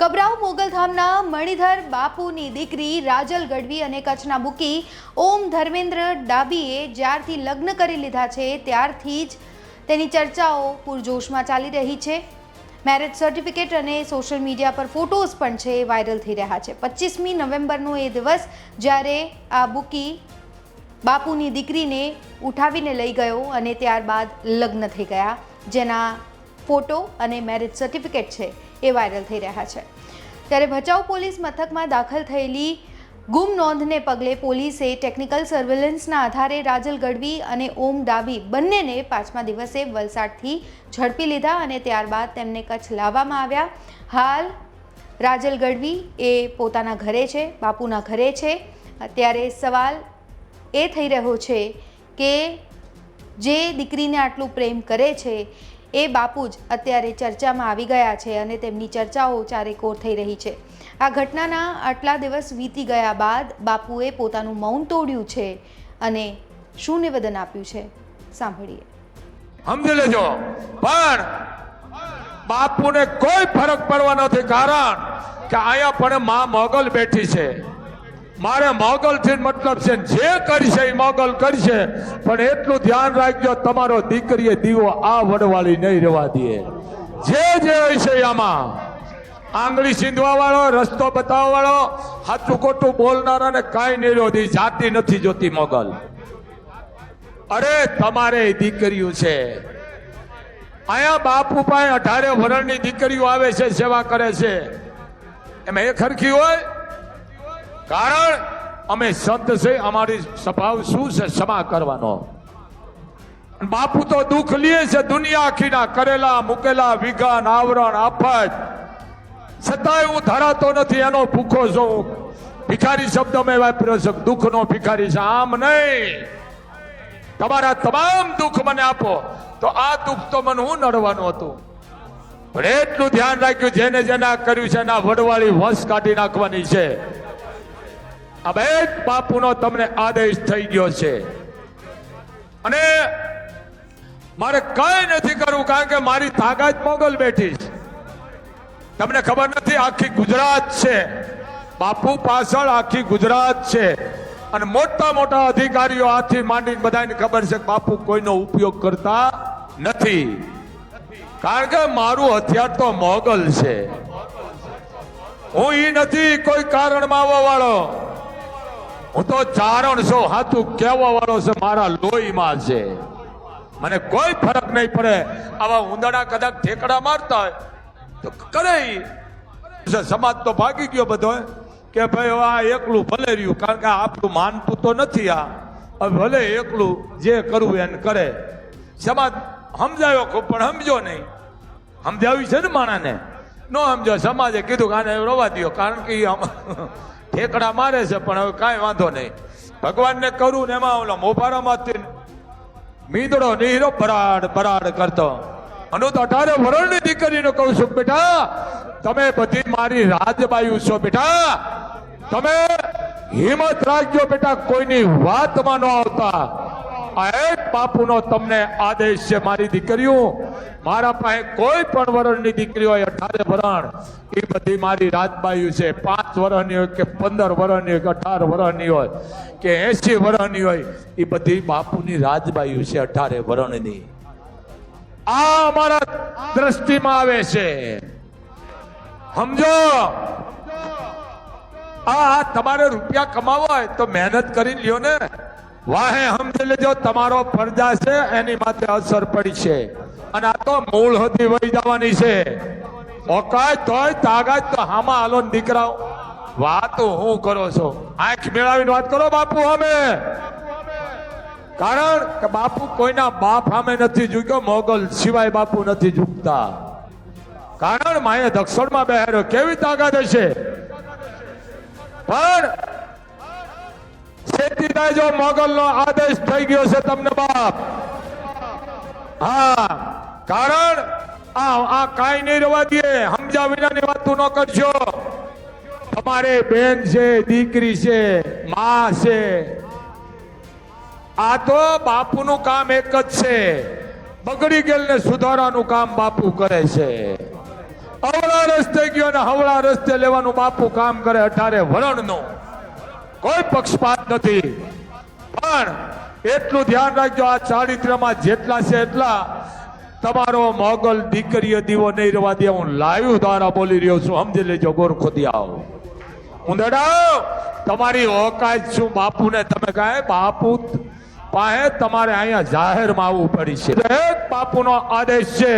કબરાવ મોગલધામના મણિધર બાપુની દીકરી રાજલ ગઢવી અને કચ્છના બુકી ઓમ ધર્મેન્દ્ર ડાબીએ જ્યારથી લગ્ન કરી લીધા છે, ત્યારથી જ તેની ચર્ચાઓ પૂરજોશમાં ચાલી રહી છે. મેરેજ સર્ટિફિકેટ અને સોશિયલ મીડિયા પર ફોટોઝ પણ છે, વાયરલ થઈ રહ્યા છે. પચીસમી નવેમ્બરનો એ દિવસ જ્યારે આ બુકી બાપુની દીકરીને ઉઠાવીને લઈ ગયો અને ત્યારબાદ લગ્ન થઈ ગયા, જેના ફોટો અને મેરેજ સર્ટિફિકેટ છે એ વાયરલ થઈ રહ્યા છે. ત્યારે ભચાઉ પોલીસ મથકમાં દાખલ થયેલી ગુમ નોંધને પગલે પોલીસે ટેકનિકલ સર્વેલન્સના આધારે રાજલ ગઢવી અને ઓમ ડાબી બંનેને પાંચમા દિવસે વલસાડથી ઝડપી લીધા અને ત્યારબાદ તેમને કચ્છ લાવવામાં આવ્યા. હાલ રાજલ ગઢવી એ પોતાના ઘરે છે, બાપુના ઘરે છે. અત્યારે સવાલ એ થઈ રહ્યો છે કે જે દીકરીને આટલું પ્રેમ કરે છે એ બાપુ જ અત્યારે ચર્ચામાં આવી ગયા છે અને તેમની ચર્ચાઓ ચારેકોર થઈ રહી છે. આ ઘટનાના આટલા દિવસ વીતી ગયા બાદ બાપુએ પોતાનું મૌન તોડ્યું છે અને શું નિવેદન આપ્યું છે? સાંભળીએ. સમજી લેજો. પણ બાપુને કોઈ ફરક પડવા નથી કારણ કે અહીંયા પણ મા મોગલ બેઠી છે. મારે મોગલ થી મતલબ છે, જે કરશે એ મોગલ કરશે, પણ એટલું ધ્યાન રાખજો, તમારો દીકરીએ દીવો આ વડવાળી નહીં રહેવા દે. જે જે હોય છે આમાં, આંગળી સીંધવા વાળો રસ્તો બતાવવા વાળો સાચું ખોટું બોલનારાને કાંઈ રહ્યો જાતિ નથી જોતી મોગલ. અરે, તમારે દીકરીઓ છે. અહીંયા બાપુ પાસે અઢારે વરણની દીકરીઓ આવે છે, સેવા કરે છે. એમાં એ ખરખી હોય કારણ? અમે સંત છે, અમારી સ્વભાવ શું છે? ક્ષમા કરવાનો. બાપુ તો દુઃખ લે છે, દુનિયા આખીના કરેલા, મૂકેલા વિઘન આવરણ આફત. છતાંય હું ધરાતો નથી, એનો ભૂખો છું. ભિખારી શબ્દ મેં વાપર્યો છે, દુઃખનો ભિખારી છે. આમ નહીં. તમારા તમામ દુઃખ મને આપો. તો આ દુઃખ તો મને હું નડવાનું હતું? પણ એટલું ધ્યાન રાખ્યું, જેને જેના કર્યું છે, એના વડવાળી વંશ કાઢી નાખવાની છે. જ બાપુનો તમને આદેશ થઈ ગયો છે. અને મારે કઈ નથી કરવું કારણ કે મારી તાકાત મોગલ બેઠી છે. તમને ખબર નથી, આખી ગુજરાત છે. બાપુ પાછળ આખી ગુજરાત છે. અને મોટા મોટા અધિકારીઓ આથી માંડીને બધાને ખબર છે બાપુ કોઈનો ઉપયોગ કરતા નથી. કારણ કે મારું હથિયાર તો મોગલ છે. હું ઈ નથી કોઈ કારણમાં આવવા વાળો હું તો ચારણ છું, હાથું કહેવા વાળો છે, મારા લોહીમાં છે. મને કોઈ ફરક નહીં પડે. આવા ઉંદડા કદાચ ઠેકડા મારતા હોય, તો કરે. સમાજ તો ભાગી ગયો બધો, કે ભાઈ આ એકલું ભલે રહ્યું, કારણ કે આપણું માનતું તો નથી આ. ભલે એકલું જે કરવું એને કરે. સમાજ સમજાયો ખૂબ, પણ સમજો નહીં. સમજાવી છે ને માણાને? ન સમજો સમાજે કીધું કે આને રવા દ્યો, કારણ કે ઠેકડા મારે છે, પણ હવે કાંઈ વાંધો નહીં. ભગવાનને કરું ને એમાં ઓલા મોભારામાંથી મીંદડો નીરો બરાડ બરાડ કરતો. અનુ તો અઢારે વરણની દીકરીનો કહું છું, બેટા, તમે બધી મારી રાજબાયુ છો, બેટા. તમે હિંમત રાખજો, બેટા, કોઈની વાતમાં ન આવતા. આ એક બાપુનો તમને આદેશ છે મારી દીકરીઓ. મારા પાસે કોઈ પણ વરણની દીકરી હોય અઢારે વરણ. એ બધી મારી રાજબાયુ છે. પાંચ વરણની હોય કે પંદર વરણની હોય કે અઢાર વરણની હોય કે એસી વરણની હોય, એ બધી બાપુની રાજબાયુ છે અઢારે વરણની. આ અમારા દ્રષ્ટિમાં આવે છે. સમજો? આ તમારે રૂપિયા કમાવા હોય તો મહેનત કરી લ્યો ને. વાહે સમજી લેજો, તમારો ફરજા છે, એની માથે અસર પડી છે. અને આ તો મૂળ હતી વહી જવાની છે. ઓકાય તોય તાકાત તો હામાં હાલો દીકરાઓ. વાતો હું કરો છો? આંખ મેળાવીને વાત કરો બાપુ અમે. કારણ કે બાપુ કોઈના બાપ સામે નથી ઝૂક્યો, મોગલ સિવાય બાપુ નથી ઝૂકતા. કારણ માએ દક્ષિણમાં બેહાર્યો કેવી તાકાત હશે? પણ શેતીદાય જો મોગલનો આદેશ થઈ ગયો છે તમને બાપ. હા, કારણ આ આ કાંઈ નહીં રહેવા દે. સમજા વિનાની વાતો ન કરજો તમારે બેન છે, દીકરી છે, મા છે. આ તો બાપુનું કામ એક જ છે. બગડી ગયેલ ને સુધારવાનું કામ બાપુ કરે છે. અવળા રસ્તે ગયો ને હવળા રસ્તે લેવાનું બાપુ કામ કરે અઢારે વરણનું. કોઈ પક્ષપાત નથી. પણ એટલું ધ્યાન રાખજો, આ ચારિત્રમાં જેટલા છે એટલા. તમારો મોગલ દીકરીઓ દીવો નહીં રહેવા દે, હું લાઈવ દ્વારા બોલી રહ્યો છું. સમજી લેજો ગોરખોદિયાઓ ઉંદરડાઓ તમારી ઓકાત શું બાપુને. તમે કહે બાપુ પાસે તમારે અહીંયા જાહેરમાં આવવું પડી છે. દરેક બાપુનો આદેશ છે,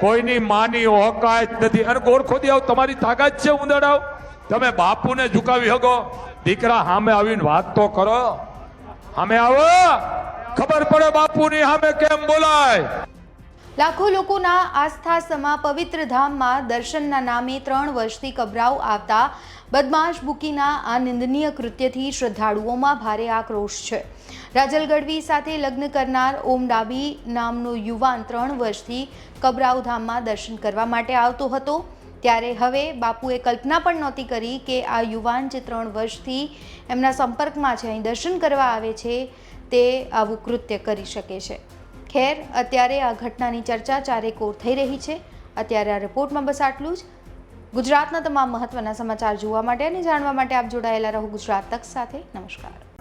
કોઈની માની ઓકાત નથી. અને ગોરખોદિયાઓ તમારી તાકાત છે ઉંદરડાઓ તમે બાપુને ઝુકાવી શકો. દીકરા સામે આવીને વાત તો કરો. સામે આવો. ખબર પડે બાપુની સામે કેમ બોલાય? લાખો લોકોના આસ્થા સમા પવિત્ર ધામમાં દર્શનના નામે ત્રણ વર્ષથી કબરાવ આવતા બદમાશ બુકીના આ નિંદનીય કૃત્યથી શ્રદ્ધાળુઓમાં ભારે આક્રોશ છે. રાજલ ગઢવી સાથે લગ્ન કરનાર ઓમ ડાબી નામનો યુવાન ત્રણ વર્ષથી કબરાવ ધામમાં દર્શન કરવા માટે આવતો હતો. ત્યારે હવે બાપુએ કલ્પના પણ નહોતી કરી કે આ યુવાન જે ત્રણ વર્ષથી એમના સંપર્કમાં છે, અહીં દર્શન કરવા આવે છે, તે આવું કૃત્ય કરી શકે છે. ખેર, અત્યારે આ ઘટનાની ચર્ચા ચારેકોર થઈ રહી છે. અત્યારે આ રિપોર્ટમાં બસ આટલું જ. ગુજરાતના તમામ મહત્ત્વના સમાચાર જોવા માટે અને જાણવા માટે આપ જોડાયેલા રહો ગુજરાત તક સાથે. નમસ્કાર.